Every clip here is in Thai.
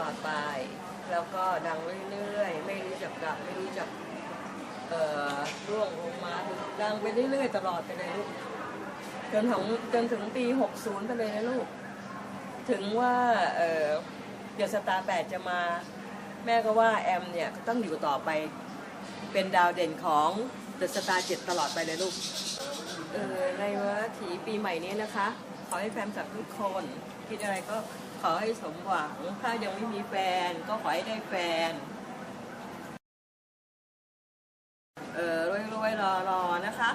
ลอดไป แล้วก็ดังเรื่อยๆ ไม่รู้จักดับไม่รู้จักเอ่อร่วงลงมาดังไปเรื่อยๆ ตลอดไปเลยลูกจนถึงจนถึงปี 60 ไปเลยนะลูก ถึงว่าเอ่อเดอะสตาร์แปดจะมา แม่ก็ว่าแอมเนี่ยต้องอยู่ต่อไป เป็นดาวเด่นของเดอะสตาร์เจ็ดตลอดไปเลยลูก เออในวันถีปีใหม่นี้นะคะ ขอให้แฟนคลับทุกคน คิดอะไรก็ขอให้สมหวัง ถ้ายังไม่มีแฟนก็ขอให้ได้แฟน เออรวยๆรอรอๆนะคะ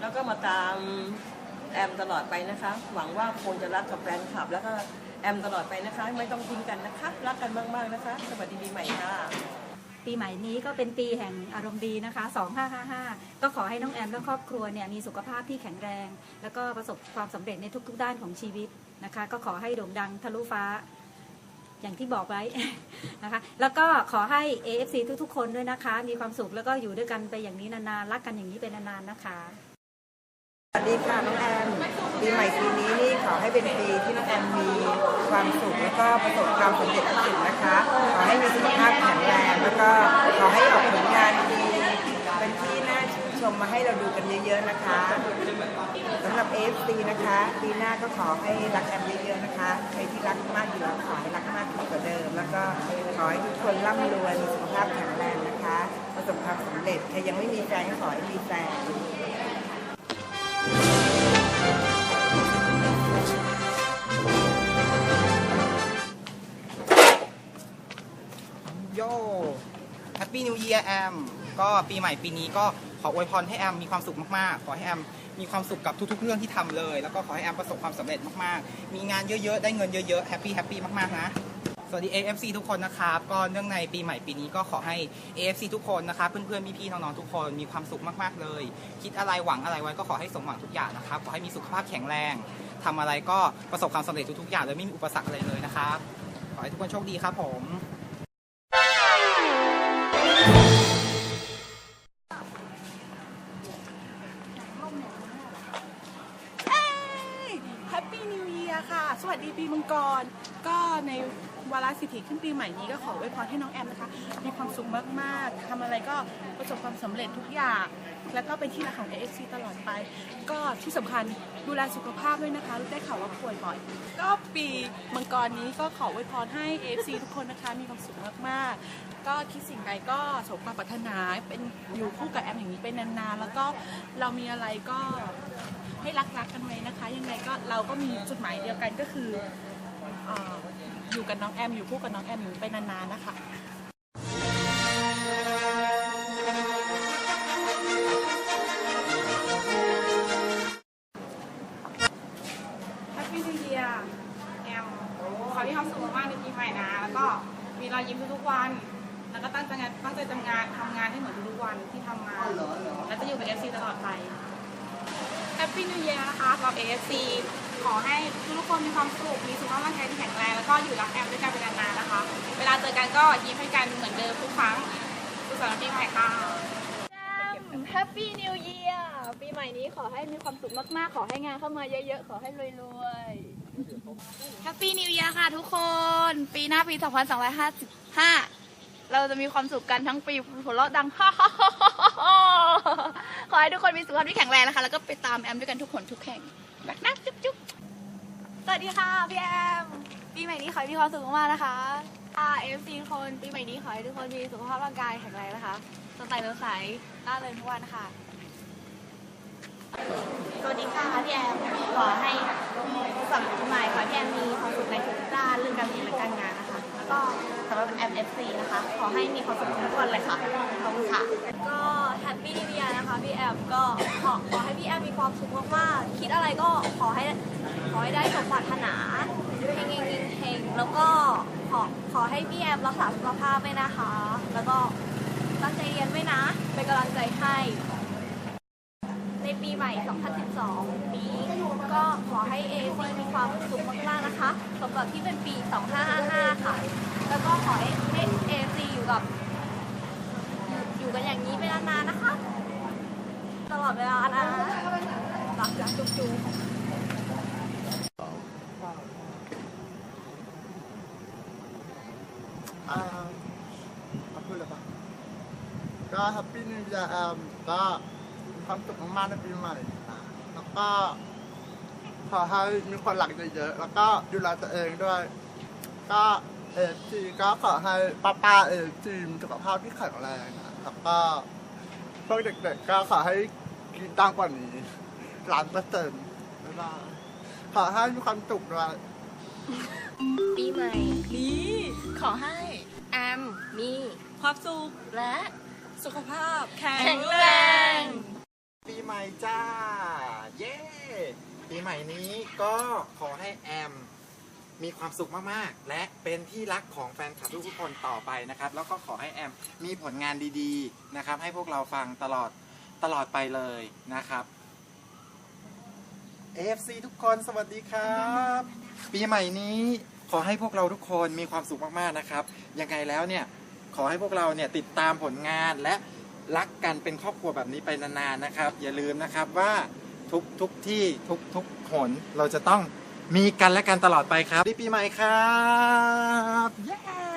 แล้วก็มาตามแอมตลอดไปนะคะ หวังว่าคงจะรักกับแฟนคลับ แล้วก็แอมตลอดไปนะคะ ไม่ต้องทิ้งกันนะคะ รักกันมากๆนะคะ สวัสดีปีใหม่ค่ะ ปีใหม่นี้ก็เป็นปีแห่งอารมณ์ดีนะคะ 2555 ก็ขอให้น้องแอมและครอบครัวเนี่ยมีสุขภาพที่แข็งแรง แล้วก็ประสบความสำเร็จในทุก ๆ ด้านของชีวิตนะคะ ก็ขอให้โด่งดังทะลุฟ้า อย่างที่บอกไว้นะคะ แล้วก็ขอให้ AFC ทุกๆ คนด้วยนะคะ มีความสุขแล้วก็อยู่ด้วยกันไปอย่างนี้นานๆ รักกันอย่างนี้ไปนานๆ นะคะ สวัสดีค่ะน้องแอมปีใหม่ปีนี้นี่ขอให้เป็นปีที่น้องแอมมีความสุขแล้วก็ประสบความสำเร็จทุกสิ่งนะคะ ขอให้มีสุขภาพแข็งแรงแล้วก็ขอให้ออกผลงานดีเป็นที่น่าชื่นชมมาให้เราดูกันเยอะ ๆนะคะสำหรับ AFC นะคะปีหน้าก็ขอให้รักแอมเยอะๆนะคะใครที่รักมากอยู่แล้วขอให้รักมากขึ้นกว่าเดิม แล้วก็ขอให้ทุกคนร่ำรวยมีสุขภาพแข็งแรงนะคะ ประสบความสำเร็จใครยังไม่มีแฟนก็ขอให้มีแฟน โย่แฮปปี้นิว e ย r แอม ก็ปีใหม่ปีนี้ก็ขออวยพรให้แอมมีความสุขมากๆ ขอให้แอมมีความสุขกับทุกๆ เรื่องที่ทำเลย แล้วก็ขอให้แอมประสบความสำเร็จมากๆ มีงานเยอะๆ ได้เงินเยอะๆ แฮปปี้แฮปปี้มากๆ นะ สวัสดี AFC ทุกคนนะครับ ก็เนื่องในปีใหม่ปีนี้ก็ขอให้ AFC ทุกคนนะครับเพื่อนๆพี่ๆน้องๆทุกคนมีความสุขมากๆเลย คิดอะไรหวังอะไรไว้ก็ขอให้สมหวังทุกอย่างนะครับ ขอให้มีสุขภาพแข็งแรงทำอะไรก็ประสบความสำเร็จทุกๆอย่างโดยไม่มีอุปสรรคอะไรเลยนะครับ ขอให้ทุกคนโชคดีครับผมแฮปปี้นิว e ย r ค่ะ สวัสดีปีมังกร ก็ใน วาระสิทธิขึ้นปีใหม่นี้ก็ขอไว้พรให้น้องแอมนะคะ มีความสุขมากๆทำอะไรก็ประสบความสำเร็จทุกอย่าง แล้วก็เป็นที่รักของ AFC ตลอดไป ก็ที่สำคัญดูแลสุขภาพด้วยนะคะ ได้ข่าวว่าป่วยบ่อย ก็ปีมังกรนี้ก็ขอไว้พรให้ AFC ทุกคนนะคะ มีความสุขมากๆ ก็คิดสิ่งใดก็สมความปรารถนาเป็นอยู่คู่กับแอมอย่างนี้เป็นานๆ แล้วก็เรามีอะไรก็ให้รักๆกันไว้นะคะ ยังไงก็เราก็มีจุดหมายเดียวกันก็คือ อ่ออยู่กับน้องแอมอยู่คู่กับน้องแอมอยู่ไปนานๆนะคะแฮปปี้นิวเยียร์แอมขอมีความสุขมากๆในปีใหม่นะ แล้วก็มีรอยยิ้มทุกๆวัน แล้วก็ตั้งใจงานตั้งใจทำงานทำงานให้เหมือนทุกๆวันที่ทำมาและจะอยู่กับ FC ตลอดไปแฮปปี้นิวเยียร์นะคะสำหรับ AFC ขอให้ทุกๆคนมีความสุข มีสุขภาพร่างกายที่แข็งแรง แล้วก็อยู่รักแอมด้วยกันเป็นนานๆนะคะ เวลาเจอกันก็ยิ้มให้กันเหมือนเดิมทุกครั้งสุขสันต์วันปีใหม่ค่ะแฮปปี้นิวเยียร์ปีใหม่นี้ขอให้มีความสุขมากๆ ขอให้งานเข้ามาเยอะๆ ขอให้รวยๆแฮปปี้นิวเยียร์ค่ะทุกคน ปีหน้าปี 2255 เราจะมีความสุขกันทั้งปีหัวเราะดังขอให้ทุกคนมีสุขภาพที่แข็งแรงนะคะ แล้วก็ไปตามแอมด้วยกันทุกคนทุกแห่งรักนะจุ๊บจุ๊บส วัสดีค่ะพี่แอม ปีใหม่นี้ขอให้มีความสุขมากๆนะคะค่ะเอฟซีคนปีใหม่นี้ขอให้ทุกคนมีสุขภาพร่างกายแข็งแรงนะคะสดใสสดใสร่าเริงทุกวันค่ะ สวัสดีค่ะพี่แอม ขอให้สำหรับปีใหม่ขอให้พี่แอมมีความสุขในทุกด้านเรื่องการเรียนและการงานนะคะ แล้วก็สำหรับแอมเอฟซีนะคะ ขอให้มีความสุขทุกวันเลยค่ะ ขอบคุณค่ะ ก็แฮปปี้นิว e ย r นะคะพี่แอม ก็ขอขอให้พี่แอมมีความสุขมากๆ คิดอะไรก็ขอให้ ขอให้ได้สมปรารถนาเฮงเฮงเฮงๆแล้วก็ขอขอให้พี่แอมรักษาสุขภาพไว้นะคะ แล้วก็ตั้งใจเรียนไว้นะ เป็นกำลังใจให้ ในปีใหม่ 2012 นี้ก็ขอให้ AAC มีความสุขมากๆนะคะสำหรับที่เป็นปี 2555 ค่ะ แล้วก็ขอให้ AAC อยู่กับ อยู่กันอย่างนี้ไปนานๆนะคะ ตลอดเวลานะรักจังจุ๊บๆ อ่าเอา พูดเลยปะก็แฮปปี้นิว e a ร์แอมก็มีความสุขมากๆในปีใหม่นะแล้วก็ขอให้มีคนหลักเยอะๆแล้วก็ดูแลตัวเองด้วย ก็เอฟซีก็ขอให้ป้าป้าเอฟซีมีสุขภาพที่แข็งแรงนะแล้วก็พวกเด็กๆก็ขอให้กินตังกว่านี้ล้านเปอร์เซ็นต์บ๊ายบายขอให้มีความสุขด้วยปีใหม่นี้ขอให้ แอม มีความสุขและสุขภาพแข็งแรง ปีใหม่จ้า เย้ ปีใหม่นี้ก็ขอให้แอม มีความสุขมากๆ และเป็นที่รักของแฟนคลับทุกคนต่อไปนะครับ แล้วก็ขอให้แอมมีผลงานดีๆนะครับ ให้พวกเราฟังตลอดตลอดไปเลยนะครับ AFC ทุกคนสวัสดีครับ ปีใหม่นี้ ขอให้พวกเราทุกคนมีความสุขมากๆนะครับ ยังไงแล้วเนี่ยขอให้พวกเราเนี่ยติดตามผลงานและรักกันเป็นครอบครัวแบบนี้ไปนานๆนะครับ อย่าลืมนะครับว่าทุกทุกที่ทุกทุกหนเราจะต้องมีกันและกันตลอดไปครับปีใหม่ครับเย้